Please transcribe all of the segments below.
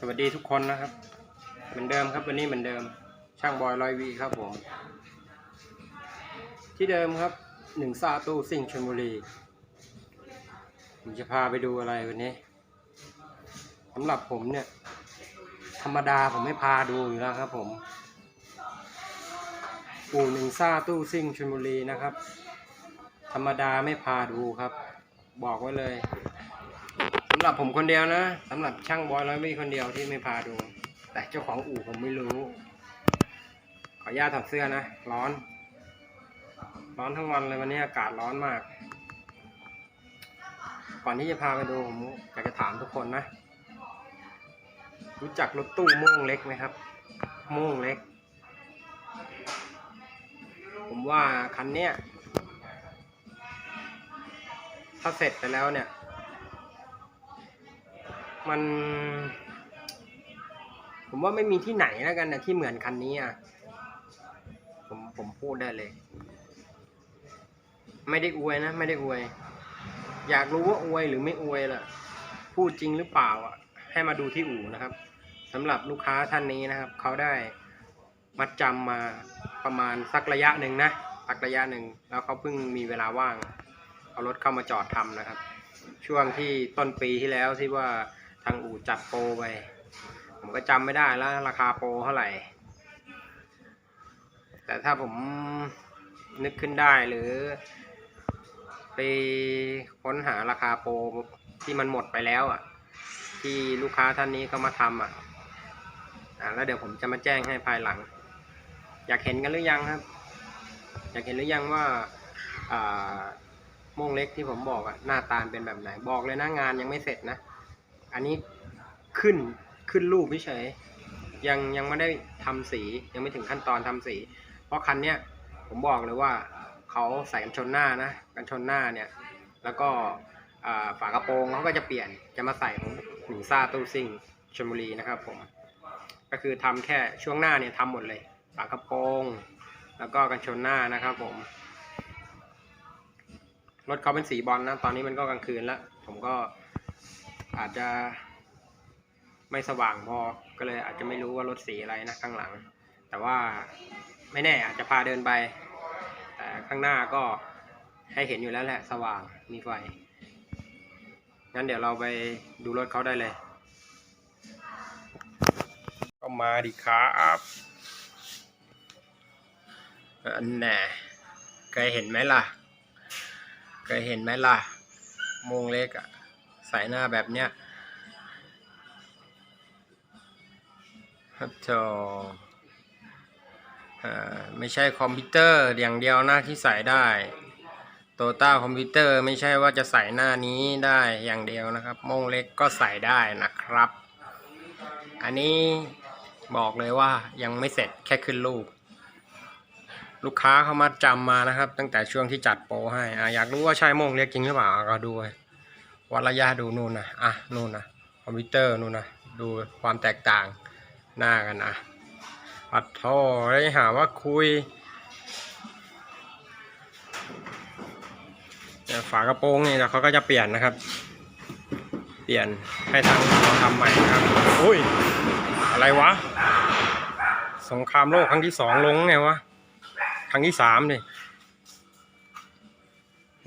สวัสดีทุกคนนะครับ เหมือนเดิมครับวันนี้เหมือนเดิม ช่างบอยร้อยวีครับผม ที่เดิมครับหนึ่งซาตู้ซิ่งชลบุรีผมจะพาไปดูอะไรวันนี้สำหรับผมเนี่ย ธรรมดาผมไม่พาดูอยู่แล้วครับผมปู่หนึ่งซาตู้ซิ่งชลบุรีนะครับ ธรรมดาไม่พาดูครับ บอกไว้เลยำหรับผมคนเดียวนะสำหรับช่างบอยร้อยวีคนเดียวที่ไม่พาดู แต่เจ้าของอู่ผมไม่รู้ ขออนุญาตถอดเสื้อนะ ร้อน ร้อนทั้งวันเลยวันนี้อากาศร้อนมาก ก่อนที่จะพาไปดูผมอยากจะถามทุกคนนะ รู้จักรถตู้โม่งเล็กไหมครับโม่งเล็ก ผมว่าคันเนี้ยถ้าเสร็จไปแล้วเนี่ย มัน ผมว่าไม่มีที่ไหนแล้วกันนะที่เหมือนคันนี้อะ ผมผมพูดได้เลย ไม่ได้อวยนะไม่ได้อวย อยากรู้ว่าอวยหรือไม่อวยล่ะ พูดจริงหรือเปล่าอะ ให้มาดูที่อู่นะครับสำหรับลูกค้าท่านนี้นะครับ เขาได้มัดจำมาประมาณสักระยะหนึ่งนะสักระยะหนึ่งแล้วเขาเพิ่งมีเวลาว่าง เอารถเข้ามาจอดทำนะครับ ช่วงที่ต้นปีที่แล้วที่ว่าางอู่จัดโปรไป ผมก็จำไม่ได้แล้วราคาโปรเท่าไหร่ แต่ถ้าผมนึกขึ้นได้หรือ ไปค้นหาราคาโปรที่มันหมดไปแล้วอะ ที่ลูกค้าท่านนี้เขามาทำอะอ่าแล้วเดี๋ยวผมจะมาแจ้งให้ภายหลัง อยากเห็นกันหรือยังครับ อยากเห็นหรือยังว่าอ่าโม่งเล็กที่ผมบอกอะหน้าตาเป็นแบบไหน บอกเลยนะงานยังไม่เสร็จนะ อันนี้ขึ้นขึ้นรูปเฉยยังยังไม่ได้ทำสียังไม่ถึงขั้นตอนทำสี เพราะคันเนี้ยผมบอกเลยว่าเขาใส่กันชนหน้านะกันชนหน้าเนี่ยแล้วก็ฝากระโปรงเขาก็จะเปลี่ยนจะมาใส่ของหนึ่งซ่าตู้ซิ่งชลบุรีนะครับผมก็คือทำแค่ช่วงหน้าเนี่ยทำหมดเลย ฝากระโปรง แล้วก็กันชนหน้านะครับผมรถเขาเป็นสีบอลนะตอนนี้มันก็กลางคืนแล้วผมก็ อาจจะไม่สว่างพอ ก็เลยอาจจะไม่รู้ว่ารถสีอะไรนะข้างหลัง แต่ว่าไม่แน่อาจจะพาเดินไป แต่ข้างหน้าก็ให้เห็นอยู่แล้วแหละสว่างมีไฟ งั้นเดี๋ยวเราไปดูรถเขาได้เลย ก็มาดิครับอันแน่เคยเห็นไหมล่ะ เคยเห็นไหมล่ะ มงเล็กอะ สายหน้าแบบเนี้ยฮัทโจอ่าไม่ใช่คอมพิวเตอร์อย่างเดียวนะที่ใส่ได้โตต้าคอมพิวเตอร์ไม่ใช่ว่าจะใส่หน้านี้ได้อย่างเดียวนะครับมงเล็กก็ใส่ได้นะครับ อันนี้บอกเลยว่ายังไม่เสร็จแค่ขึ้นรูป ลูกค้าเขามาจำมานะครับ ตั้งแต่ช่วงที่จัดโปรให้ออยากรู้ว่าใช่มงเรียกจริงหรือเปล่าก็ดูไป วัดระยะดูนู่นนะอะนู่นนะคอมพิวเตอร์นู่นนะดูความแตกต่างหน้ากันอะปัดท่อแล้วหาว่าคุยเนี่ยฝากระโปรงนี่แล้วเขาก็จะเปลี่ยนนะครับ เปลี่ยนให้ทางเราทำใหม่นะครับอุ้ยอะไรวะ สงครามโลกครั้งที่สองลงไงวะครั้งที่สามนี่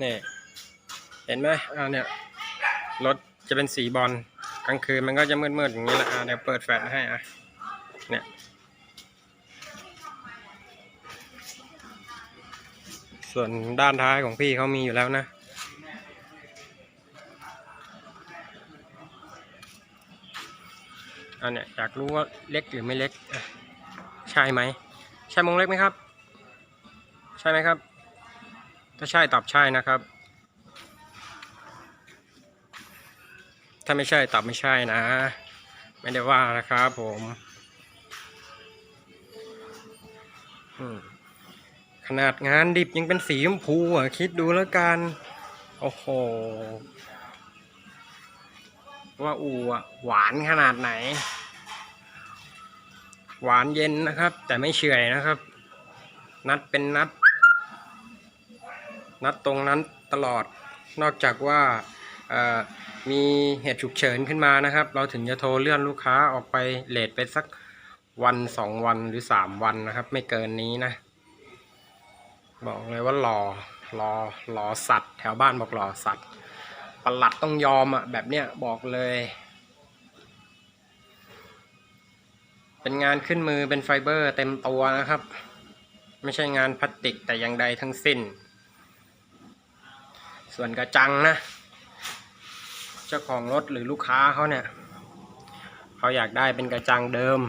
นี่เห็นไหมอ่าเนี่ย รถจะเป็นสีบอลกลางคืนมันก็จะมืดๆอย่างนี้แหละอ่าเดี๋ยวเปิดแฟลชให้อะเนี่ยส่วนด้านท้ายของพี่เขามีอยู่แล้วนะ อันเนี้ยอยากรู้ว่าเล็กหรือไม่เล็ก ใช่ไหม ใช่มงเล็กไหมครับ ใช่ไหมครับ ถ้าใช่ตอบใช่นะครับ ถ้าไม่ใช่ตอบไม่ใช่นะ ไม่ได้ว่านะครับผมขนาดงานดิบยังเป็นสีชมพูอะ คิดดูแล้วกัน โอ้โห ว่าอูอะ หวานขนาดไหน หวานเย็นนะครับ แต่ไม่เฉื่อยนะครับ นัดเป็นนัด นัดตรงนั้นตลอด นอกจากว่า มีเหตุฉุกเฉินขึ้นมานะครับ เราถึงจะโทรเลื่อนลูกค้าออกไปเลทไปสักวันสองวันหรือสามวันนะครับ ไม่เกินนี้นะ บอกเลยว่าหลอหลอหลอสัตว์ แถวบ้านบอกหลอสัตว์ประหลัดต้องยอมอะแบบเนี้ยบอกเลย เป็นงานขึ้นมือเป็นไฟเบอร์เต็มตัวนะครับ ไม่ใช่งานพลาสติกแต่อย่างใดทั้งสิ้น ส่วนกระจังนะ จ้าของรถหรือลูกค้าเขาเนี่ยเขาอยากได้เป็นกระจังเดิม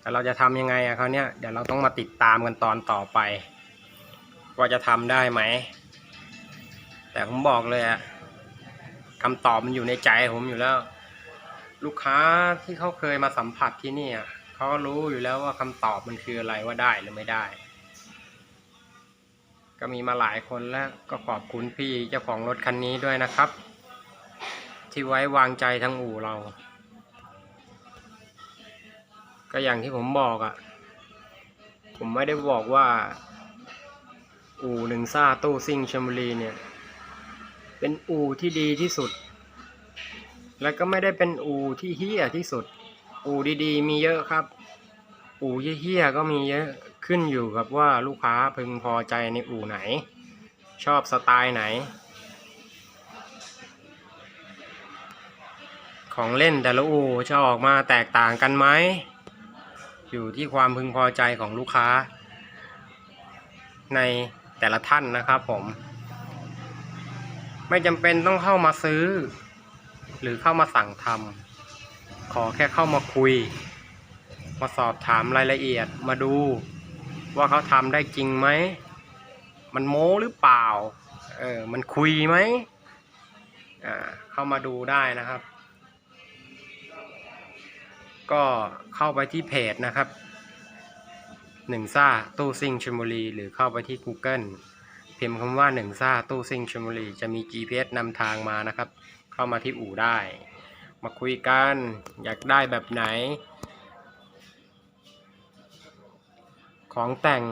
แต่เราจะทำยังไงอะเขาเนี่ยเดี๋ยวเราต้องมาติดตามกันตอนต่อไป ว่าจะทำได้ไหม แต่ผมบอกเลยอะคำตอบมันอยู่ในใจผมอยู่แล้ว ลูกค้าที่เขาเคยมาสัมผัสที่นี่อะเขาก็รู้อยู่แล้วว่าคำตอบมันคืออะไรว่าได้หรือไม่ได้ก็มีมาหลายคนแล้วก็ขอบคุณพี่เจ้าของรถคันนี้ด้วยนะครับ ที่ไว้วางใจทั้งอู่เรา ก็อย่างที่ผมบอกอะ่ะ ผมไม่ได้บอกว่า อู่หนึ่งซ่าตู้ซิ่งชลบุรีเนี่ย เป็นอู่ที่ดีที่สุด แล้วก็ไม่ได้เป็นอู่ที่เฮี้ยที่สุด อู่ดีๆ มีเยอะครับ อู่เฮี้ยก็มีเยอะขึ้นอยู่กับว่าลูกค้าพึงพอใจในอู่ไหน ชอบสไตล์ไหน ของเล่นแต่ละอู่จะออกมาแตกต่างกันไหม อยู่ที่ความพึงพอใจของลูกค้า ในแต่ละท่านนะครับผม ไม่จำเป็นต้องเข้ามาซื้อ หรือเข้ามาสั่งทำขอแค่เข้ามาคุย มาสอบถามรายละเอียดมาดู ว่าเขาทำได้จริงไหม มันโม้หรือเปล่า เออ มันคุยไหมอ่าเข้ามาดูได้นะครับ ก็เข้าไปที่เพจนะครับหนึ่งซ่าตู้ซิงชลบุรี หรือเข้าไปที่ Google พิมพ์คำว่าหนึ่งซ่าตู้ซิงชลบุรี จะมี GPS นำทางมานะครับ เข้ามาที่อู่ได้ มาคุยกันอยากได้แบบไหน ของแต่ง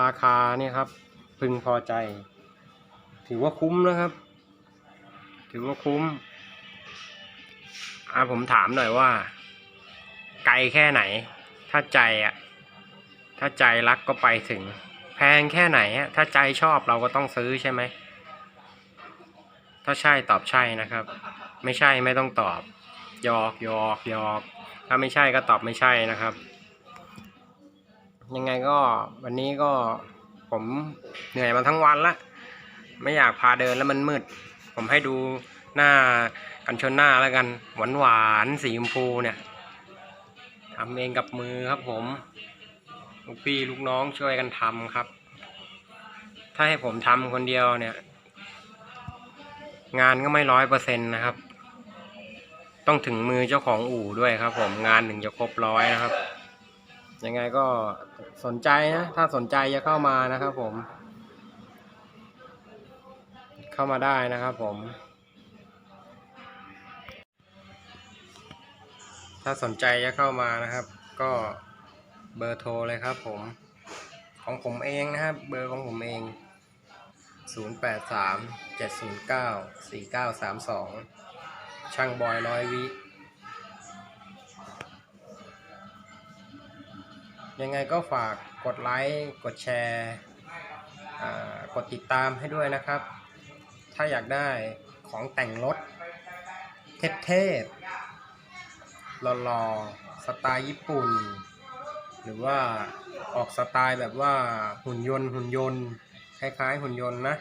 ราคาเนี่ยครับ พึงพอใจ ถือว่าคุ้มนะครับ ถือว่าคุ้ม อ่าผมถามหน่อยว่า ไกลแค่ไหน ถ้าใจอะ ถ้าใจรักก็ไปถึง แพงแค่ไหนอะถ้าใจชอบเราก็ต้องซื้อใช่ไหม ถ้าใช่ตอบใช่นะครับ ไม่ใช่ไม่ต้องตอบยอกยอกยอกถ้าไม่ใช่ก็ตอบไม่ใช่นะครับ ยังไงก็วันนี้ก็ผมเหนื่อยมาทั้งวันละไม่อยากพาเดินแล้วมันมืด ผมให้ดูหน้า กันชนหน้าแล้วกัน หวานหวานๆสีชมพูเนี่ยทำเองกับมือครับผม ลูกพี่ลูกน้องช่วยกันทำครับ ถ้าให้ผมทำคนเดียวเนี่ย งานก็ไม่ร้อยเปอร์เซ็นต์นะครับ ต้องถึงมือเจ้าของอู่ด้วยครับ ผมงานถึงจะครบร้อยนะครับ ยังไงก็สนใจนะ ถ้าสนใจจะเข้ามานะครับผม เข้ามาได้นะครับผม ถ้าสนใจจะเข้ามานะครับ ก็เบอร์โทรเลยครับผม ของผมเองนะครับ เบอร์ของผมเอง 083 709 4932 ช่างบอยร้อยวิยังไงก็ฝากกดไลค์กดแชร์กดติดตามให้ด้วยนะครับ ถ้าอยากได้ของแต่งรถเทพๆ หล่อๆสไตล์ญี่ปุ่น หรือว่าออกสไตล์แบบว่าหุ่นยนต์หุ่นยนต์คล้ายๆ หุ่นยนต์นะ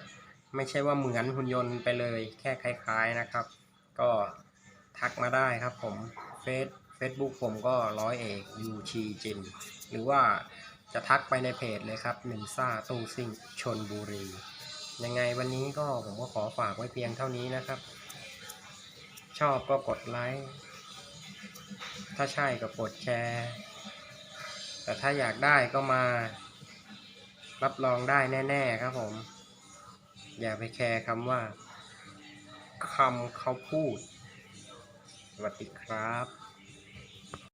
ไม่ใช่ว่าเหมือนหุ่นยนต์ไปเลย แค่คล้ายๆนะครับ ก็ทักมาได้ครับผมเฟซเฟซบุ๊กผมก็ร้อยเอกยูชีจินหรือว่าจะทักไปในเพจเลยครับหนึ่งซ่าตูซิงชนบุรี ยังไงวันนี้ก็ผมก็ขอฝากไว้เพียงเท่านี้นะครับ ชอบก็กดไลค์ ถ้าใช่ก็กดแชร์ แต่ถ้าอยากได้ก็มา รับรองได้แน่ ๆ ครับผม อย่าไปแคร์คำว่าคำเขาพูด สวัสดีครับ